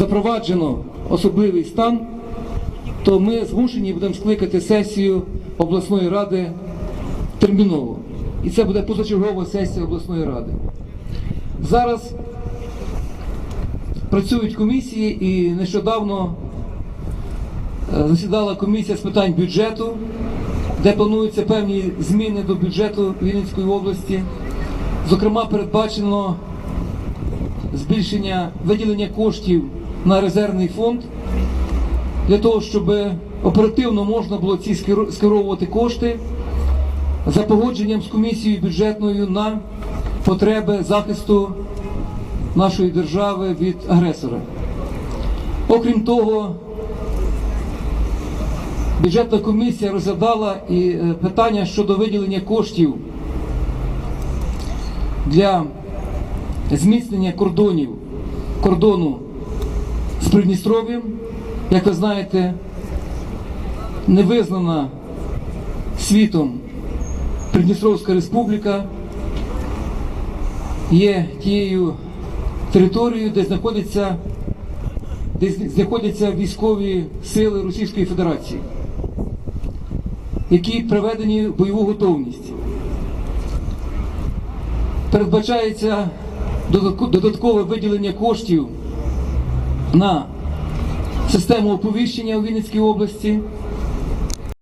запроваджено особливий стан, то ми змушені будемо скликати сесію обласної ради терміново. І це буде позачергова сесія обласної ради. Зараз працюють комісії і нещодавно е, засідала комісія з питань бюджету, де плануються певні зміни до бюджету Вінницької області. Зокрема, передбачено збільшення виділення коштів на резервний фонд для того, щоб оперативно можна було ці скеровувати кошти за погодженням з комісією бюджетною на потреби захисту нашої держави від агресора. Окрім того, бюджетна комісія розглядала і е, питання щодо виділення коштів для зміцнення кордонів кордону з Придністров'ям. Як ви знаєте, не визнана світом Придністровська республіка є тією територією, де знаходяться, де знаходяться військові сили Російської Федерації, які приведені в бойову готовність. Передбачається додаткове виділення коштів на систему оповіщення у Вінницькій області,